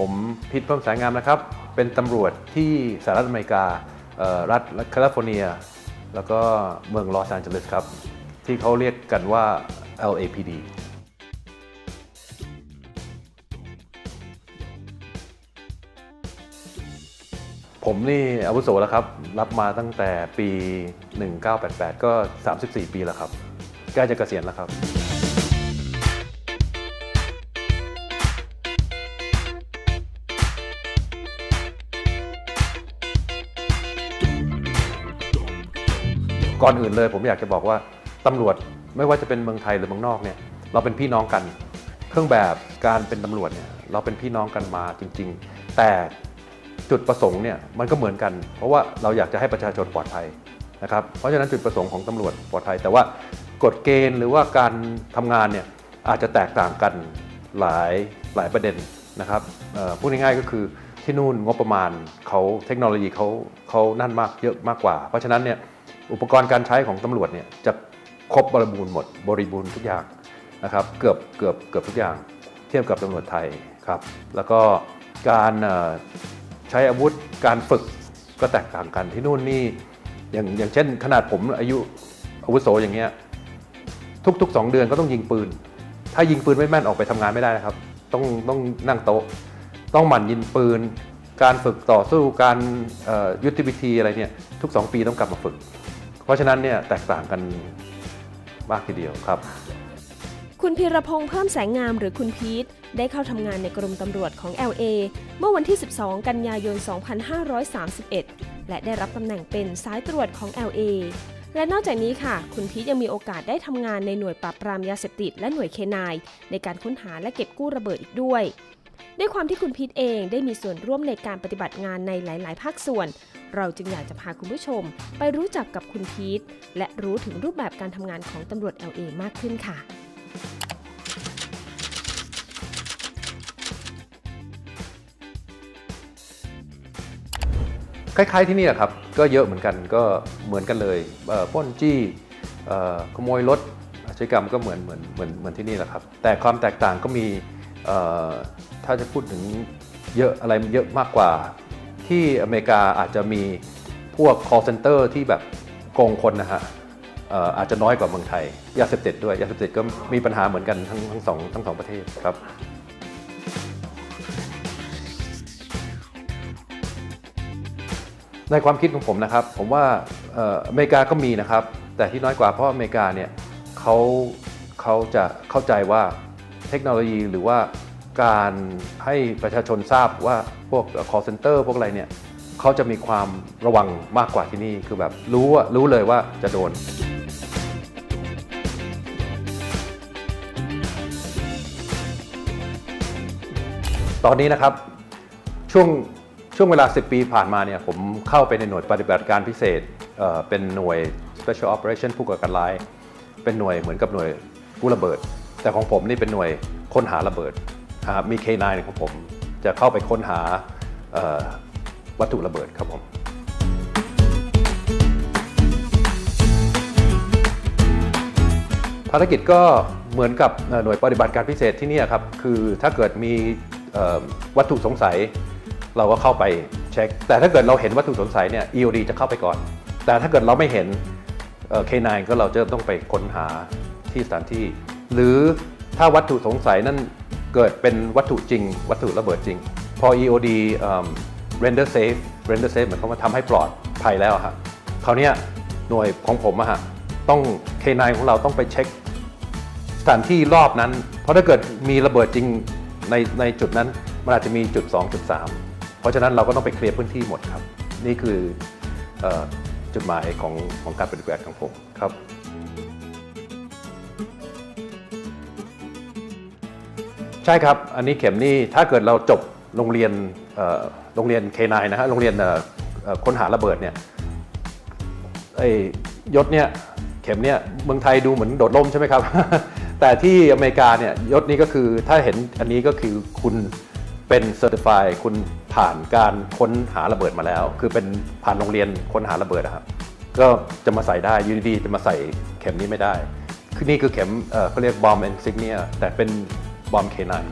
ผมพิษเพิ่มสายงามนะครับ เป็นตำรวจที่สหรัฐอเมริการัฐแคลิฟอร์เนีย แล้วก็เมืองลอสแอนเจลิสครับ ที่เขาเรียกกันว่า LAPD ผมนี่อาวุโสแล้วครับ รับมาตั้งแต่ปี 1988 ก็ 34 ปีแล้วครับ ใกล้จะเกษียณแล้วครับ ก่อนอื่นเลย ผมอยากจะบอกว่าตำรวจไม่ว่าจะเป็นเมืองไทยหรือเมืองนอกเนี่ยเราเป็นพี่น้องกัน เครื่องแบบการเป็นตำรวจเนี่ยเราเป็นพี่น้องกันมาจริง ๆ แต่จุดประสงค์เนี่ยมันก็เหมือนกัน เพราะว่าเราอยากจะให้ประชาชนปลอดภัยนะครับเพราะฉะนั้นจุดประสงค์ของตำรวจปลอดภัย แต่ว่ากฎเกณฑ์หรือว่าการทำงานเนี่ยอาจจะแตกต่างกันหลายหลายประเด็นนะครับพูดง่ายๆก็คือที่นู่นงบประมาณเขาเทคโนโลยีเขาเขานั่นมากเยอะมากกว่า เพราะฉะนั้นเนี่ย อุปกรณ์การใช้ของตำรวจเนี่ยจะครบบริบูรณ์หมด บริบูรณ์ทุกอย่างนะครับเกือบเกือบเกือบทุกอย่าง เทียบกับตำรวจไทยครับแล้วก็การใช้อาวุธการฝึกก็แตกต่างกันที่นู่นนี่อย่างอย่างเช่น ขนาดผมอายุอาวุโสอย่างเงี้ยทุกๆ 2 เดือนก็ต้องยิงปืน ถ้ายิงปืนไม่แม่นออกไปทำงานไม่ได้นะครับ ต้องต้องนั่งโต๊ะ ต้องหมั่นยิงปืน การฝึกต่อสู้การยุทธวิธีอะไรเนี่ยทุก 2 ปีต้องกลับมาฝึก ราะฉะนั้นเนี่ยแตกต่างกันมากทีเดียวครับ คุณพีรพงษ์เพิ่มแสงงามหรือคุณพีทได้เข้าทำงานในกรมตำรวจของ LA เมื่อวันที่ 12 กันยายน 2531 และได้รับตำแหน่งเป็นสายตรวจของ LA และนอกจากนี้ค่ะ คุณพีทยังมีโอกาสได้ทำงานในหน่วยปราบปรามยาเสพติดและหน่วยเคนายในการค้นหาและเก็บกู้ระเบิดอีกด้วย ด้วยความที่คุณพีทเองได้มีส่วนร่วมในการปฏิบัติงานในหลาย ๆ ภาคส่วน เราจึงอยากจะพาคุณผู้ชม ไปรู้จักกับคุณพีทและรู้ถึงรูปแบบการทำงานของตำรวจ LA มากขึ้นค่ะ คล้ายๆที่นี่แหละครับ ก็เยอะเหมือนกันก็เหมือนกันเลยเอ่อปล้นจี้เอ่อขโมยรถอาชญากรรมก็เหมือนเหมือนเหมือนเหมือนที่นี่แหละครับ แต่ความแตกต่างก็มีเอ่อ ถ้าจะพูดถึงเยอะอะไรเยอะมากกว่า ที่อเมริกาอาจจะมีพวก call center ที่แบบโกงคนนะฮะอาจจะน้อยกว่าเมืองไทย ยาเสพติดด้วย ยาเสพติดก็มีปัญหาเหมือนกันทั้งทั้งสองทั้งสองประเทศครับในความคิดของผมนะครับ ผมว่าอเมริกาก็มีนะครับ แต่ที่น้อยกว่าเพราะอเมริกาเนี่ยเขาเขาจะเข้าใจว่าเทคโนโลยีหรือว่า การให้ประชาชนทราบว่าพวก call center พวกอะไรเนี่ยเขาจะมีความระวังมากกว่าที่นี่คือแบบรู้ว่ารู้เลยว่าจะโดน ตอนนี้นะครับช่วงช่วงเวลา 10 ปีผ่านมาเนี่ยผมเข้าไปในหน่วยปฏิบัติการพิเศษเเป็นหน่วย Special Operation ผู้ก่อการร้าย เป็นหน่วยเหมือนกับหน่วยกู้ระเบิด แต่ของผมนี่เป็นหน่วยค้นหาระเบิด มี K9 ของผม จะเข้าไปค้นหาวัตถุระเบิดครับผมภารกิจก็เหมือนกับหน่วยปฏิบัติการพิเศษที่นี่ครับ คือถ้าเกิดมีวัตถุสงสัย เราก็เข้าไปเช็ค แต่ถ้าเกิดเราเห็นวัตถุสงสัยเนี่ย EOD จะเข้าไปก่อน แต่ถ้าเกิดเราไม่เห็นเอ่อ K9 ก็เราจะต้องไปค้นหาที่สถานที่ หรือถ้าวัตถุสงสัยนั้น เกิดเป็นวัตถุจริง วัตถุระเบิดจริง พอ EOD อ render safe render safe เหมายความาทำให้ปลอดภัยแล้วอะฮะคราวนี้หน่วยของผมอะฮะต้อง K9 ของเราต้องไปเช็คสถานที่รอบนั้น เพราะถ้าเกิดมีระเบิดจริงในในจุดนั้นมันอาจจะมีจุด 2 จุด 3 เพราะฉะนั้นเราก็ต้องไปเคลียร์พื้นที่หมดครับ นี่คือออจุดหมายของของการปฏิบัติของผมครับ ช่ครับ อันนี้เข็มนี่ถ้าเกิดเราจบโรงเรียนโรงเรียนเคนายนะฮะโรงเรียนค้นหาระเบิดเนี่ยไอ้ยศเนี่ยเข็มเนี่ยเมืองไทยดูเหมือนโดดล่มใช่ไหมครับ แต่ที่อเมริกาเนี่ยยศนี้ก็คือถ้าเห็นอันนี้ก็คือคุณเป็นเซอร์ติฟายคุณผ่านการค้นหาระเบิดมาแล้ว คือเป็นผ่านโรงเรียนค้นหาระเบิดนะครับก็จะมาใส่ได้ยูนิดีจะมาใส่เข็มนี้ไม่ได้คือนี่คือเข็มเขาเรียกบอมแอนซิกเนียแต่เป็น บอมเคนาย